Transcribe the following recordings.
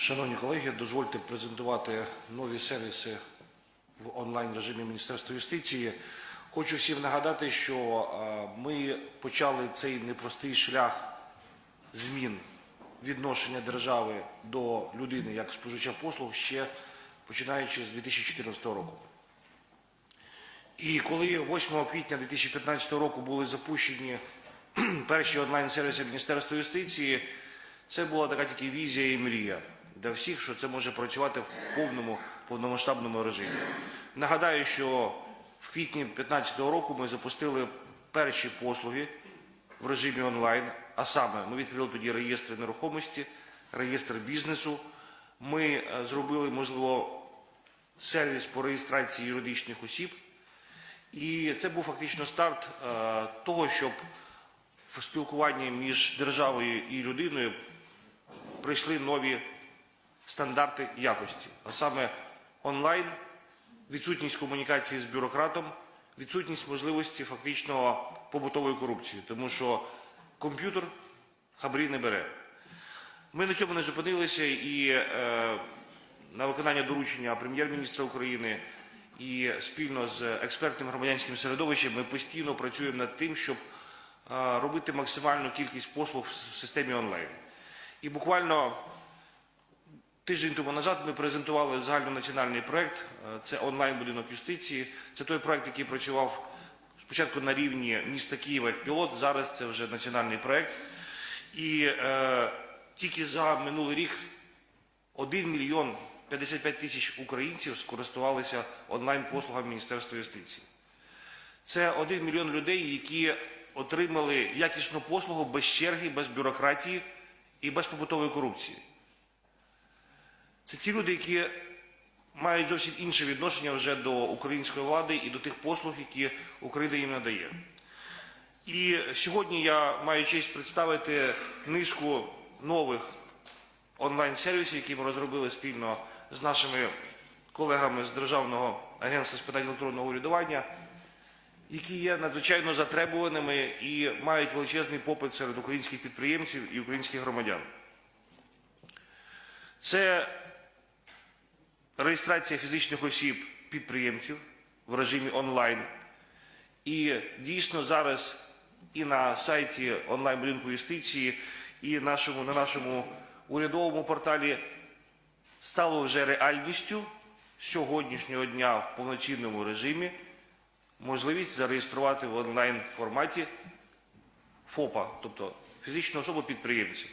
Шановні колеги, дозвольте презентувати нові сервіси в онлайн режимі Міністерства юстиції. Хочу всім нагадати, що е, ми почали цей непростий шлях змін відношення держави до людини як споживача послуг ще починаючи з 2014 року. І коли 8 квітня 2015 року були запущені перші онлайн-сервіси Міністерства юстиції, це була така тільки візія і мрія для всіх, що це може працювати в повному повномасштабному режимі. Нагадаю, що в квітні 2015 року ми запустили перші послуги в режимі онлайн, а саме ми відкрили тоді реєстр нерухомості, реєстр бізнесу. Ми е, зробили, можливо, сервіс по реєстрації юридичних осіб. І це був фактично старт е, того, щоб в спілкуванні між державою і людиною прийшли нові стандарти якості, а саме онлайн, відсутність комунікації з бюрократом, відсутність можливості фактично побутової корупції, тому що комп'ютер хабрі не бере. Ми на цьому не зупинилися і е, на виконання доручення прем'єр-міністра України і спільно з експертним громадянським середовищем ми постійно працюємо над тим, щоб е, робити максимальну кількість послуг в системі онлайн. І буквально тиждень тому назад ми презентували загальнонаціональний проект. Е, Це онлайн-будинок юстиції. Це той проект, який працював спочатку на рівні міста Києва як пілот, зараз це вже національний проект. І е, тільки за минулий рік 1 мільйон 55 тисяч українців скористувалися онлайн-послугами Міністерства юстиції. Це 1 мільйон людей, які отримали якісну послугу без черги, без бюрократії і без побутової корупції. Це ті люди, які мають зовсім інше відношення вже до української влади і до тих послуг, які Україна їм надає. І сьогодні я маю честь представити низку нових онлайн-сервісів, які ми розробили спільно з нашими колегами з Державного агентства з питань електронного урядування, які є надзвичайно затребуваними і мають величезний попит серед українських підприємців і українських громадян. Це реєстрація фізичних осіб підприємців в режимі онлайн. І дійсно зараз і на сайті онлайн-будинку юстиції, і нашому, на нашому урядовому порталі стало вже реальністю сьогоднішнього дня в повноцінному режимі можливість зареєструвати в онлайн форматі ФОПа, тобто фізичну особу підприємця.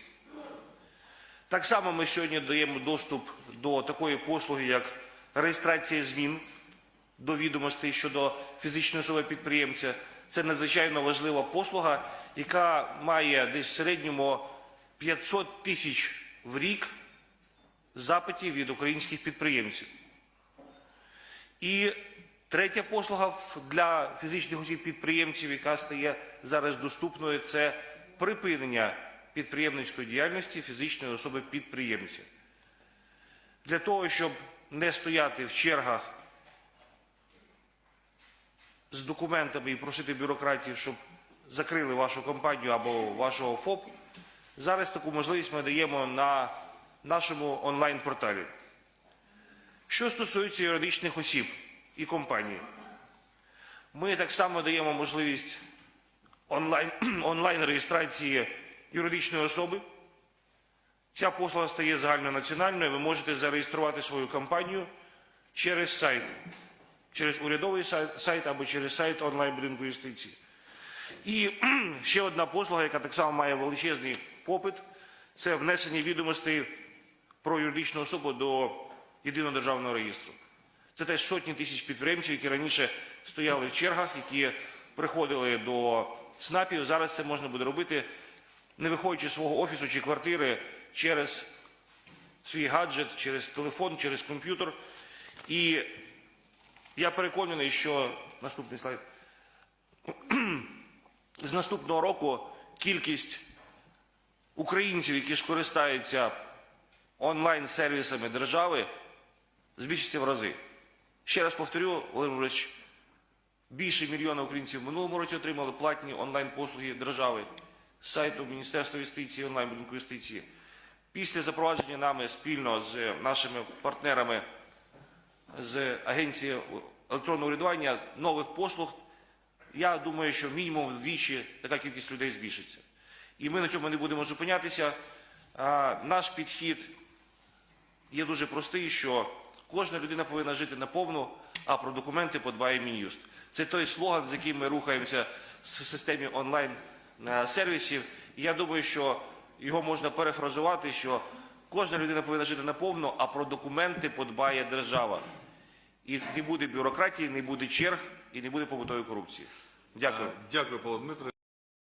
Так само ми сьогодні даємо доступ до такої послуги, як реєстрація змін до відомостей щодо фізичної особи підприємця. Це надзвичайно важлива послуга, яка має десь в середньому 500 тисяч в рік запитів від українських підприємців. І третя послуга для фізичних осіб підприємців, яка стає зараз доступною, це припинення підприємницької діяльності фізичної особи підприємця. Для того, щоб не стояти в чергах з документами і просити бюрократів, щоб закрили вашу компанію або вашого ФОП, зараз таку можливість ми даємо на нашому онлайн-порталі. Що стосується юридичних осіб і компаній, ми так само даємо можливість онлайн, онлайн-реєстрації юридичної особи. Ця послуга стає загальнонаціональною. Ви можете зареєструвати свою компанію через сайт, через урядовий сайт, сайт або через сайт онлайн-будинку юстиції. І ще одна послуга, яка так само має величезний попит, це внесення відомостей про юридичну особу до єдиного державного реєстру. Це теж сотні тисяч підприємців, які раніше стояли в чергах, які приходили до СНАПів. Зараз це можна буде робити, не виходячи з свого офісу чи квартири через свій гаджет, через телефон, через комп'ютер. І я переконаний, що наступний слайд. З наступного року кількість українців, які ж користаються онлайн-сервісами держави, збільшиться в рази. Ще раз повторю, Володимир Володимирович, більше мільйона українців в минулому році отримали платні онлайн-послуги держави сайту Міністерства юстиції, онлайн-будинку юстиції. Після запровадження нами спільно з нашими партнерами з Агенції електронного урядування нових послуг, я думаю, що мінімум вдвічі така кількість людей збільшиться. І ми на цьому не будемо зупинятися. Наш підхід є дуже простий, що кожна людина повинна жити наповну, а про документи подбає Мін'юст. Це той слоган, з яким ми рухаємося в системі онлайн сервісів. І я думаю, що його можна перефразувати, що кожна людина повинна жити наповну, а про документи подбає держава. І не буде бюрократії, не буде черг і не буде побутової корупції. Дякую. Дякую, Павло Дмитрович.